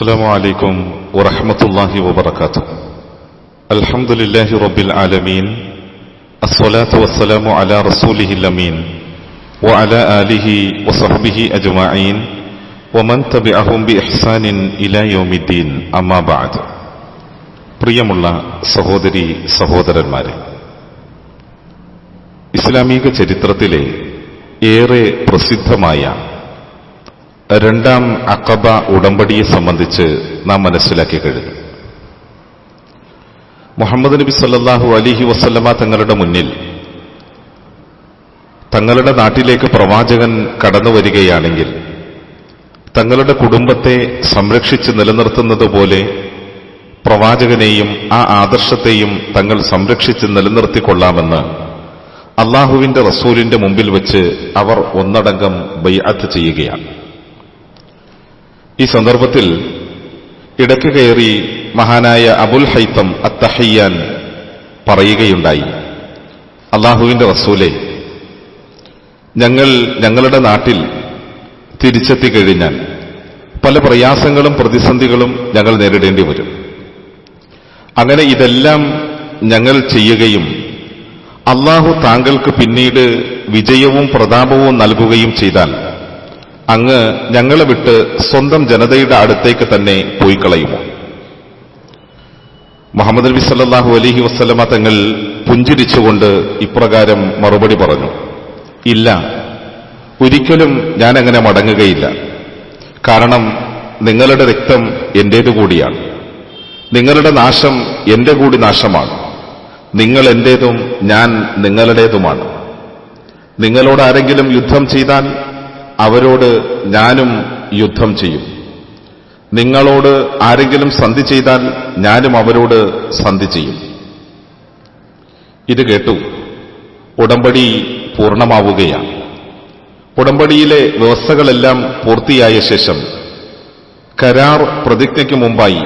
السلام عليكم ورحمة الله وبركاته الحمد لله رب العالمين الصلاة والسلام على رسوله الأمين وعلى آله وصحبه أجمعين ومن تبعهم بإحسان إلى يوم الدين أما بعد പ്രിയമുള്ള സഹോദരി സഹോദരന്മാരെ ഇസ്ലാമിക ചരിത്രത്തിലെ ഏറെ പ്രസിദ്ധമായ രണ്ടാം അക്കബ ഉടമ്പടിയെ സംബന്ധിച്ച് നാം മനസ്സിലാക്കി കഴിഞ്ഞു. മുഹമ്മദ് നബി സല്ലാഹു അലിഹി വസ്ല്ലമ തങ്ങളുടെ മുന്നിൽ തങ്ങളുടെ നാട്ടിലേക്ക് പ്രവാചകൻ കടന്നു വരികയാണെങ്കിൽ തങ്ങളുടെ കുടുംബത്തെ സംരക്ഷിച്ച് നിലനിർത്തുന്നത് പോലെ പ്രവാചകനെയും ആ ആദർശത്തെയും തങ്ങൾ സംരക്ഷിച്ച് നിലനിർത്തിക്കൊള്ളാമെന്ന് അള്ളാഹുവിന്റെ റസൂലിന്റെ മുമ്പിൽ വെച്ച് അവർ ഒന്നടങ്കം ബൈഅത്ത് ചെയ്യുകയാണ്. ഈ സന്ദർഭത്തിൽ ഇടയ്ക്ക് കയറി മഹാനായ അബുൽ ഹൈത്തം അത്തഹയ്യാൻ പറയുകയുണ്ടായി. അള്ളാഹുവിന്റെ റസൂലെ ഞങ്ങൾ ഞങ്ങളുടെ നാട്ടിൽ തിരിച്ചെത്തി കഴിഞ്ഞാൽ പല പ്രയാസങ്ങളും പ്രതിസന്ധികളും ഞങ്ങൾ നേരിടേണ്ടി വരും. അങ്ങനെ ഇതെല്ലാം ഞങ്ങൾ ചെയ്യുകയും അള്ളാഹു താങ്കൾക്ക് പിന്നീട് വിജയവും പ്രതാപവും നൽകുകയും ചെയ്താൽ അങ്ങ് ഞങ്ങളെ വിട്ട് സ്വന്തം ജനതയുടെ അടുത്തേക്ക് തന്നെ പോയി കളയുമോ മുഹമ്മദ് നബി സല്ലാഹു അലഹി വസ്ലമ തങ്ങൾ പുഞ്ചിരിച്ചുകൊണ്ട് ഇപ്രകാരം മറുപടി പറഞ്ഞു. ഇല്ല ഒരിക്കലും ഞാൻ അങ്ങനെ മടങ്ങുകയില്ല. കാരണം നിങ്ങളുടെ രക്തം എന്റേതു കൂടിയാണ്. നിങ്ങളുടെ നാശം എന്റെ കൂടി നാശമാണ്. നിങ്ങൾ എന്റേതും ഞാൻ നിങ്ങളുടേതുമാണ്. നിങ്ങളോട് ആരെങ്കിലും യുദ്ധം ചെയ്താൽ അവരോട് ഞാനും യുദ്ധം ചെയ്യും. നിങ്ങളോട് ആരെങ്കിലും സന്ധി ചെയ്താൽ ഞാനും അവരോട് സന്ധി ചെയ്യും. ഇത് കേട്ടു. ഉടമ്പടി പൂർണമാവുകയാണ്. ഉടമ്പടിയിലെ വ്യവസ്ഥകളെല്ലാം പൂർത്തിയായ ശേഷം കരാർ പ്രതിജ്ഞയ്ക്ക് മുമ്പായി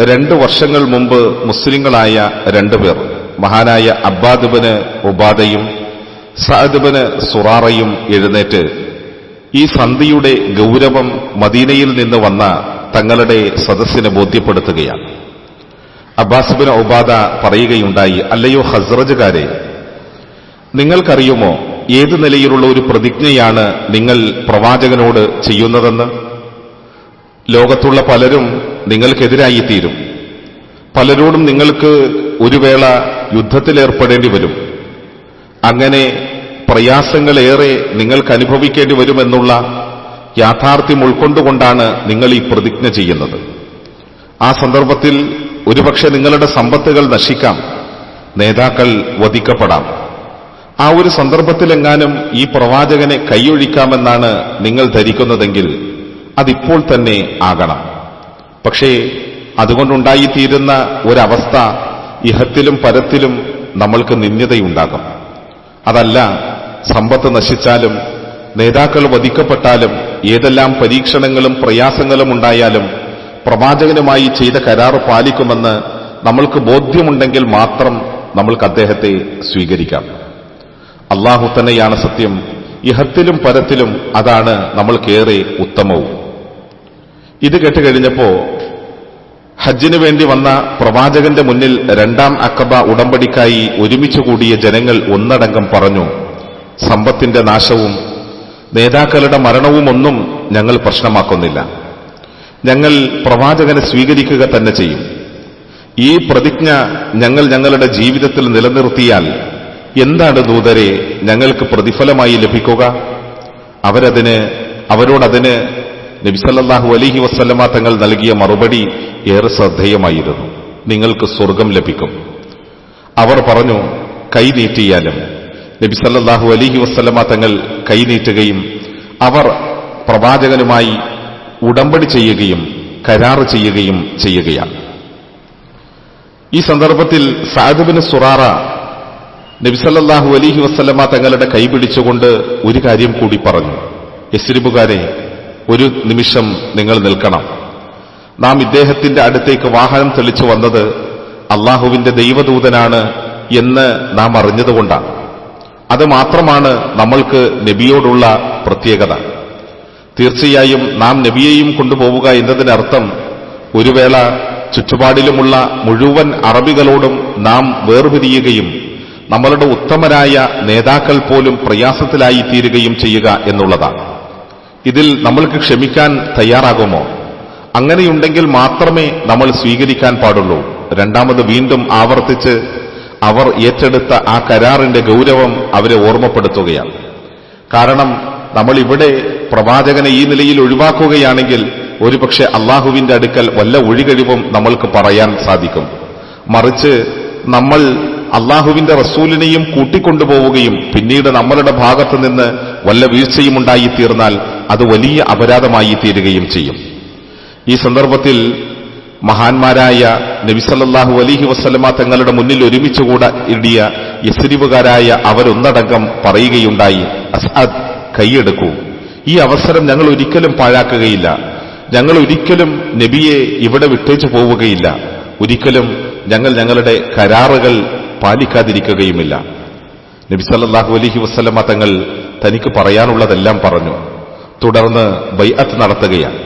രണ്ട് വർഷങ്ങൾ മുമ്പ് മുസ്ലിങ്ങളായ രണ്ടുപേർ മഹാനായ അബ്ബാദുബന് ഉബാദയും സഅദ്ബന് സുറാറയും എഴുന്നേറ്റ് ഈ സന്ധിയുടെ ഗൗരവം മദീനയിൽ നിന്ന് വന്ന തങ്ങളുടെ സദസ്സിനെ ബോധ്യപ്പെടുത്തുകയാണ്. അബ്ബാസ്ബിൻ ഉബാദ പറയുകയുണ്ടായി അല്ലയോ ഹസ്രജുകാരെ നിങ്ങൾക്കറിയുമോ ഏത് നിലയിലുള്ള ഒരു പ്രതിജ്ഞയാണ് നിങ്ങൾ പ്രവാചകനോട് ചെയ്യുന്നതെന്ന്? ലോകത്തുള്ള പലരും നിങ്ങൾക്കെതിരായി തീരും. പലരോടും നിങ്ങൾക്ക് ഒരു വേള യുദ്ധത്തിലേർപ്പെടേണ്ടി വരും. അങ്ങനെ പ്രയാസങ്ങളേറെ നിങ്ങൾക്ക് അനുഭവിക്കേണ്ടി വരുമെന്നുള്ള യാഥാർത്ഥ്യം ഉൾക്കൊണ്ടുകൊണ്ടാണ് നിങ്ങൾ ഈ പ്രതിജ്ഞ ചെയ്യുന്നത്. ആ സന്ദർഭത്തിൽ ഒരുപക്ഷെ നിങ്ങളുടെ സമ്പത്തുകൾ നശിക്കാം നേതാക്കൾ വധിക്കപ്പെടാം. ആ ഒരു സന്ദർഭത്തിലെങ്ങാനും ഈ പ്രവാചകനെ കൈയൊഴിക്കാമെന്നാണ് നിങ്ങൾ ധരിക്കുന്നതെങ്കിൽ അതിപ്പോൾ തന്നെ ആകണം. പക്ഷേ അതുകൊണ്ടുണ്ടായിത്തീരുന്ന ഒരവസ്ഥ ഇഹത്തിലും പരത്തിലും നമ്മൾക്ക് നിന്ദ്യതയുണ്ടാകും. അതല്ല സമ്പത്ത് നശിച്ചാലും നേതാക്കൾ വധിക്കപ്പെട്ടാലും ഏതെല്ലാം പരീക്ഷണങ്ങളും പ്രയാസങ്ങളും ഉണ്ടായാലും പ്രവാചകനുമായി ചെയ്ത കരാർ പാലിക്കുമെന്ന് നമ്മൾക്ക് ബോധ്യമുണ്ടെങ്കിൽ മാത്രം നമ്മൾക്ക് അദ്ദേഹത്തെ സ്വീകരിക്കാം. അള്ളാഹു തന്നെയാണ് സത്യം. ഇഹത്തിലും പരത്തിലും അതാണ് നമ്മൾക്കേറെ ഉത്തമവും. ഇത് കേട്ടുകഴിഞ്ഞപ്പോ ഹജ്ജിനു വേണ്ടി വന്ന പ്രവാചകന്റെ മുന്നിൽ രണ്ടാം അക്കബ ഉടമ്പടിക്കായി ഒരുമിച്ചു കൂടിയ ജനങ്ങൾ ഒന്നടങ്കം പറഞ്ഞു സമ്പത്തിന്റെ നാശവും നേതാക്കളുടെ മരണവുമൊന്നും ഞങ്ങൾ പ്രശ്നമാക്കുന്നില്ല. ഞങ്ങൾ പ്രവാചകനെ സ്വീകരിക്കുക തന്നെ ചെയ്യും. ഈ പ്രതിജ്ഞ ഞങ്ങൾ ഞങ്ങളുടെ ജീവിതത്തിൽ നിലനിർത്തിയാൽ എന്താണ് ദൂതരെ ഞങ്ങൾക്ക് പ്രതിഫലമായി ലഭിക്കുക? അവരതിന് അവരോടതിന് നബിസല്ലാഹു അലഹി വസ്ലമ തങ്ങൾ നൽകിയ മറുപടി ഏറെ ശ്രദ്ധേയമായിരുന്നു. നിങ്ങൾക്ക് സ്വർഗം ലഭിക്കും. അവർ പറഞ്ഞു കൈ നീട്ടിയാലും നബിസല്ലാഹു അലിഹി വസ്ലമ തങ്ങൾ കൈനീട്ടുകയും അവർ പ്രവാചകനുമായി ഉടമ്പടി ചെയ്യുകയും കരാറ് ചെയ്യുകയും ചെയ്യുകയാണ്. ഈ സന്ദർഭത്തിൽ സാദുബിന് സുറാറ നബിസല്ലാഹു അലിഹി വസ്ലമ തങ്ങളുടെ കൈപിടിച്ചുകൊണ്ട് ഒരു കാര്യം കൂടി പറഞ്ഞു. എസ്രിബുകാരെ ഒരു നിമിഷം നിങ്ങൾ നിൽക്കണം. നാം ഇദ്ദേഹത്തിന്റെ അടുത്തേക്ക് വാഹനം തെളിച്ചു വന്നത് അള്ളാഹുവിന്റെ ദൈവദൂതനാണ് എന്ന് നാം അറിഞ്ഞതുകൊണ്ടാണ്. അത് മാത്രമാണ് നമ്മൾക്ക് നബിയോടുള്ള പ്രത്യേകത. തീർച്ചയായും നാം നബിയെയും കൊണ്ടുപോവുക എന്നതിനർത്ഥം ഒരു വേള ചുറ്റുപാടിലുമുള്ള മുഴുവൻ അറബികളോടും നാം വേർപിരിയുകയും നമ്മളുടെ ഉത്തമരായ നേതാക്കൾ പോലും പ്രയാസത്തിലായി തീരുകയും ചെയ്യുക എന്നുള്ളതാണ് ഇതിൽ നമ്മൾക്ക് ക്ഷമിക്കാൻ തയ്യാറാകുമോ? അങ്ങനെയുണ്ടെങ്കിൽ മാത്രമേ നമ്മൾ സ്വീകരിക്കാൻ പാടുള്ളൂ. രണ്ടാമത് വീണ്ടും ആവർത്തിച്ച് അവർ ഏറ്റെടുത്ത ആ കരാറിന്റെ ഗൗരവം അവരെ ഓർമ്മപ്പെടുത്തുകയാണ്. കാരണം നമ്മൾ ഇവിടെ പ്രവാചകനെ ഈ നിലയിൽ ഒഴിവാക്കുകയാണെങ്കിൽ ഒരുപക്ഷെ അള്ളാഹുവിന്റെ അടുക്കൽ വല്ല ഒഴികഴിവും നമ്മൾക്ക് പറയാൻ സാധിക്കും. മറിച്ച് നമ്മൾ അള്ളാഹുവിന്റെ റസൂലിനെയും കൂട്ടിക്കൊണ്ടുപോവുകയും പിന്നീട് നമ്മളുടെ ഭാഗത്ത് നിന്ന് വല്ല വീഴ്ചയും ഉണ്ടായിത്തീർന്നാൽ അത് വലിയ അപരാധമായി തീരുകയും ചെയ്യും. ഈ സന്ദർഭത്തിൽ മഹാന്മാരായ നബിസല്ലാഹു അലിഹി വസ്ലമ തങ്ങളുടെ മുന്നിൽ ഒരുമിച്ച് കൂടെ ഇടിയ യസ്രിവുകാരായ അവരൊന്നടങ്കം പറയുകയുണ്ടായി അസാദ് കൈയെടുക്കൂ. ഈ അവസരം ഞങ്ങൾ ഒരിക്കലും പാഴാക്കുകയില്ല. ഞങ്ങൾ ഒരിക്കലും നബിയെ ഇവിടെ വിട്ടേച്ചു പോവുകയില്ല. ഒരിക്കലും ഞങ്ങൾ ഞങ്ങളുടെ കരാറുകൾ പാലിക്കാതിരിക്കുകയുമില്ല. നബി സല്ലല്ലാഹു അലൈഹി വസ്ലമ തങ്ങൾ തനിക്ക് പറയാനുള്ളതെല്ലാം പറഞ്ഞു. തുടർന്ന് ബൈഅത്ത് നടത്തുകയാണ്.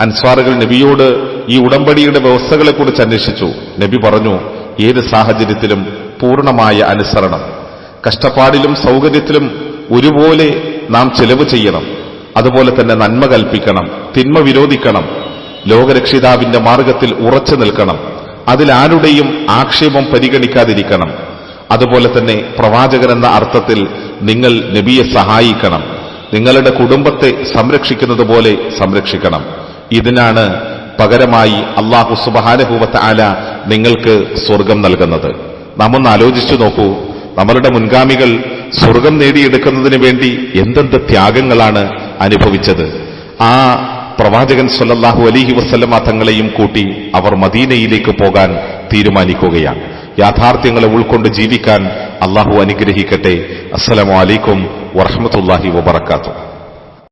അൻസ്വാറുകൾ നബിയോട് ഈ ഉടമ്പടിയുടെ വ്യവസ്ഥകളെക്കുറിച്ച് അന്വേഷിച്ചു. നബി പറഞ്ഞു ഏത് സാഹചര്യത്തിലും പൂർണമായ അനുസരണം. കഷ്ടപ്പാടിലും സൗകര്യത്തിലും ഒരുപോലെ നാം ചെലവ് ചെയ്യണം. അതുപോലെ തന്നെ നന്മ കൽപ്പിക്കണം തിന്മ വിരോധിക്കണം ലോകരക്ഷിതാവിന്റെ മാർഗത്തിൽ ഉറച്ചു നിൽക്കണം അതിലാരുടെയും ആക്ഷേപം പരിഗണിക്കാതിരിക്കണം. അതുപോലെ തന്നെ പ്രവാചകനെന്ന അർത്ഥത്തിൽ നിങ്ങൾ നബിയെ സഹായിക്കണം. നിങ്ങളുടെ കുടുംബത്തെ സംരക്ഷിക്കുന്നത് പോലെ സംരക്ഷിക്കണം. ഇതിനാണ് പകരമായി അള്ളാഹു സുബഹാനുഭൂവത്ത് ആല നിങ്ങൾക്ക് സ്വർഗം നൽകുന്നത്. നാം ഒന്ന് ആലോചിച്ചു നോക്കൂ. നമ്മളുടെ മുൻഗാമികൾ സ്വർഗം നേടിയെടുക്കുന്നതിന് വേണ്ടി എന്തെന്ത് ത്യാഗങ്ങളാണ് അനുഭവിച്ചത്. ആ പ്രവാചകൻ സൊല്ലാഹു അലിഹി വസ്ലമ തങ്ങളെയും കൂട്ടി അവർ മദീനയിലേക്ക് പോകാൻ തീരുമാനിക്കുകയാണ്. യാഥാർത്ഥ്യങ്ങളെ ഉൾക്കൊണ്ട് ജീവിക്കാൻ അള്ളാഹു അനുഗ്രഹിക്കട്ടെ. അസ്സലാമലൈക്കും വറഹമത്തല്ലാഹി വബർക്കാത്തു